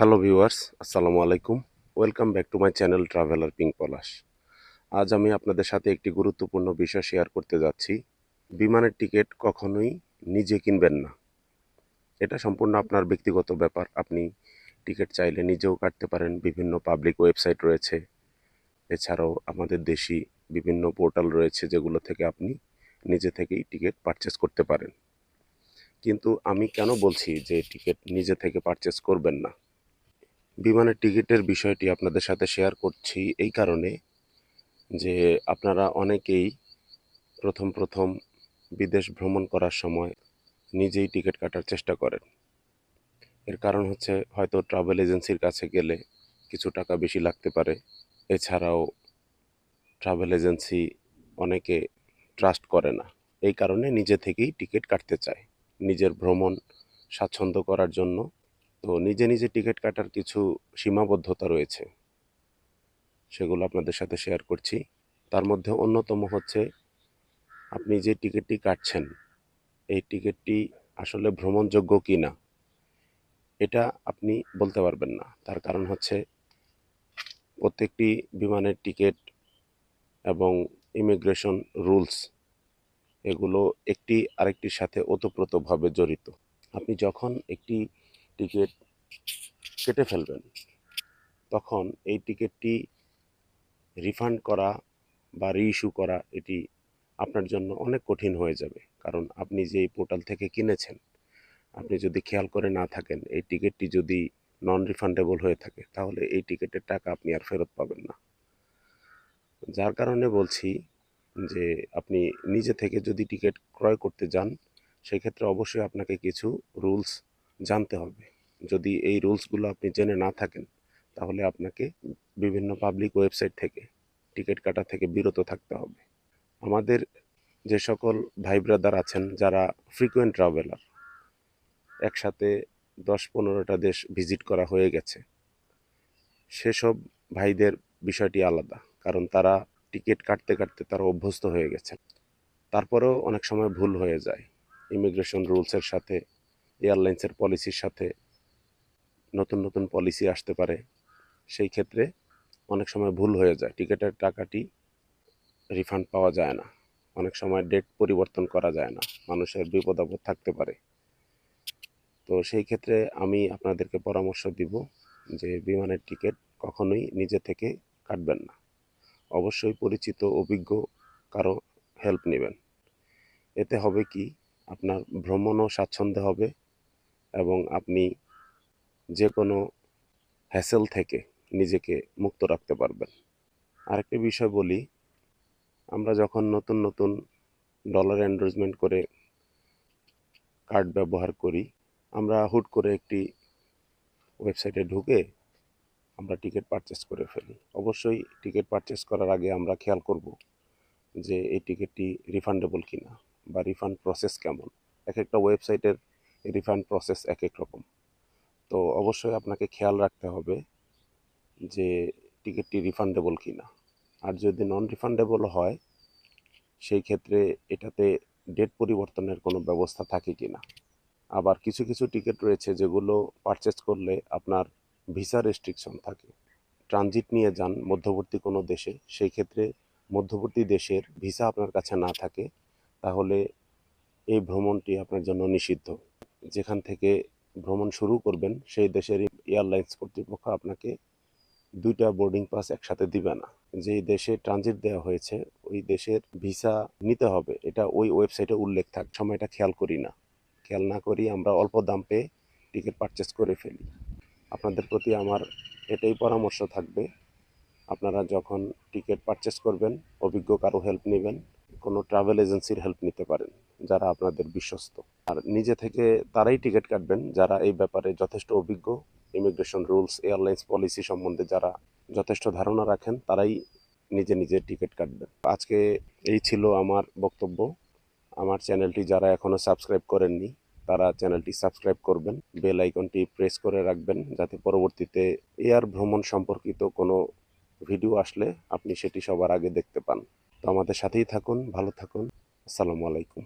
Hello viewers, আসসালামু আলাইকুম। Welcome back to my channel traveller pink Palash. আজ আমি আপনাদের সাথে একটি গুরুত্বপূর্ণ বিষয় শেয়ার করতে যাচ্ছি। বিমানের টিকিট কখনোই নিজে কিনবেন না। এটা সম্পূর্ণ আপনার ব্যক্তিগত ব্যাপার। আপনি টিকিট চাইলে নিজেও কাটতে পারেন। বিভিন্ন পাবলিক ওয়েবসাইট রয়েছে। এছাড়াও আমাদের দেশি বিভিন্ন পোর্টাল রয়েছে যেগুলো থেকে আপনি নিজে থেকেই টিকিট পারচেস করতে পারেন। কিন্তু আমি কেন বলছি যে টিকিট নিজে থেকে পারচেস করবেন না? বিমানের টিকিটের বিষয়টি আপনাদের সাথে শেয়ার করছি এই কারণে যে আপনারা অনেকেই প্রথম প্রথম বিদেশ ভ্রমণ করার সময় নিজেই টিকিট কাটার চেষ্টা করেন। এর কারণ হচ্ছে হয়তো ট্রাভেল এজেন্সির কাছে গেলে কিছু টাকা বেশি লাগতে পারে। এছাড়াও ট্রাভেল এজেন্সি অনেকে ট্রাস্ট করে না। এই কারণে নিজে থেকেই টিকিট কাটতে চায়। নিজের ভ্রমণ স্বাচ্ছন্দ্য করার জন্য তো নিজে নিজে টিকিট কাটার কিছু সীমাবদ্ধতা রয়েছে। সেগুলো আপনাদের সাথে শেয়ার করছি। তার মধ্যে অন্যতম হচ্ছে, আপনি যে টিকিটটি কাটছেন, এই টিকিটটি আসলে ভ্রমণযোগ্য কি না এটা আপনি বলতে পারবেন না। তার কারণ হচ্ছে, প্রত্যেকটি বিমানের টিকিট এবং ইমিগ্রেশন রুলস, এগুলো একটি আরেকটির সাথে ওতপ্রোতভাবে জড়িত। আপনি যখন একটি টিকিট কেটে ফেলবেন। তখন এই টিকিটটি রিফান্ড করা বা রিইস্যু করা এটি আপনার জন্য অনেক কঠিন হয়ে যাবে। কারণ আপনি যে পোর্টাল থেকে কিনেছেন, আপনি যদি খেয়াল করে না থাকেন, এই টিকিটটি যদি নন রিফান্ডেবল হয়ে থাকে, তাহলে এই টিকিটের টাকা আপনি আর ফেরত পাবেন না। যার কারণে বলছি যে, আপনি নিজে থেকে যদি টিকিট ক্রয় করতে যান, সেক্ষেত্রে অবশ্যই আপনাকে কিছু রুলস জানতে হবে। যদি এই রুলসগুলো আপনি জেনে না থাকেন, তাহলে আপনাকে বিভিন্ন পাবলিক ওয়েবসাইট থেকে, টিকিট কাটা থেকে বিরত থাকতে হবে। আমাদের যে সকল ভাই ব্রাদার আছেন, যারা ফ্রিকোয়েন্ট ট্রাভেলার একসাথে দশ পনেরোটা দেশ ভিজিট করা হয়ে গেছে, সেসব ভাইদের বিষয়টি আলাদা, কারণ তারা টিকিট কাটতে কাটতে তারা অভ্যস্ত হয়ে গেছেন। তারপরেও অনেক সময় ভুল হয়ে যায়। ইমিগ্রেশন রুলসের সাথে এয়ারলাইন্সের পলিসির সাথে নতুন নতুন পলিসি আসতে পারে, সেই ক্ষেত্রে অনেক সময় ভুল হয়ে যায়। টিকিটের টাকাটি রিফান্ড পাওয়া যায় না। অনেক সময় ডেট পরিবর্তন করা যায় না। মানুষের বিপদ আপদ থাকতে পারে। তো সেই ক্ষেত্রে আমি আপনাদেরকে পরামর্শ দিব যে বিমানের টিকিট কখনোই নিজে থেকে কাটবেন না। অবশ্যই পরিচিত, অভিজ্ঞ কারও হেল্প নেবেন। এতে হবে কি? আপনার ভ্রমণও স্বাচ্ছন্দ্য হবে। এবং আপনি যে কোনো হ্যাসেল থেকে নিজেকে মুক্ত রাখতে পারবেন। আরেকটি বিষয় বলি, আমরা যখন নতুন নতুন ডলার এন্ডোর্সমেন্ট করে কার্ড ব্যবহার করি, আমরা হুট করে একটি ওয়েবসাইটে ঢুকে আমরা টিকিট পারচেস করে ফেলি। অবশ্যই টিকিট পারচেস করার আগে আমরা খেয়াল করব যে এই টিকিটটি রিফান্ডেবল কিনা বা রিফান্ড প্রসেস কেমন। এক একটা ওয়েবসাইটের রিফান্ড প্রসেস এক এক রকম। তো অবশ্যই আপনাকে খেয়াল রাখতে হবে যে টিকিটটি রিফান্ডেবল কি না আর যদি নন রিফান্ডেবল হয়, সেই ক্ষেত্রে এটাতে ডেট পরিবর্তনের কোনো ব্যবস্থা থাকে কি না আবার কিছু কিছু টিকিট রয়েছে যেগুলো পারচেস করলে আপনার ভিসা রেস্ট্রিকশন থাকে। ট্রানজিট নিয়ে যান মধ্যবর্তী কোনো দেশে, সেই ক্ষেত্রে মধ্যবর্তী দেশের ভিসা আপনার কাছে না থাকে, তাহলে এই ভ্রমণটি আপনার জন্য নিষিদ্ধ। যেখান থেকে ভ্রমণ শুরু করবেন, সেই দেশের এয়ারলাইন্স কর্তৃপক্ষ আপনাকে দুইটা বোর্ডিং পাস একসাথে দিবে না। যেই দেশে ট্রানজিট দেওয়া হয়েছে, ওই দেশের ভিসা নিতে হবে। এটা ওই ওয়েবসাইটে উল্লেখ থাক সময়টা খেয়াল করি না। খেয়াল না করি আমরা অল্প দাম পেয়ে টিকিট পারচেস করে ফেলি। আপনাদের প্রতি আমার এটাই পরামর্শ থাকবে। আপনারা যখন টিকিট পারচেস করবেন, অভিজ্ঞ কারও হেল্প নেবেন, কোনো ট্রাভেল এজেন্সির হেল্প নিতে পারেন। যারা আপনাদের বিশ্বস্ত। আর নিজে থেকে তারাই টিকিট কাটবেন যারা এই ব্যাপারে যথেষ্ট অভিজ্ঞ। ইমিগ্রেশন রুলস এয়ারলাইন্স পলিসি সম্বন্ধে যারা যথেষ্ট ধারণা রাখেন, তারাই নিজে নিজে টিকিট কাটবেন। আজকে এই ছিল আমার বক্তব্য। আমার চ্যানেলটি যারা এখনও সাবস্ক্রাইব করেননি, তারা চ্যানেলটি সাবস্ক্রাইব করবেন। বেল আইকনটি প্রেস করে রাখবেন যাতে পরবর্তীতে এয়ার ভ্রমণ সম্পর্কিত কোনো ভিডিও আসলে আপনি সেটি সবার আগে দেখতে পান। তো আমাদের সাথেই থাকুন, ভালো থাকুন। আসসালামু আলাইকুম।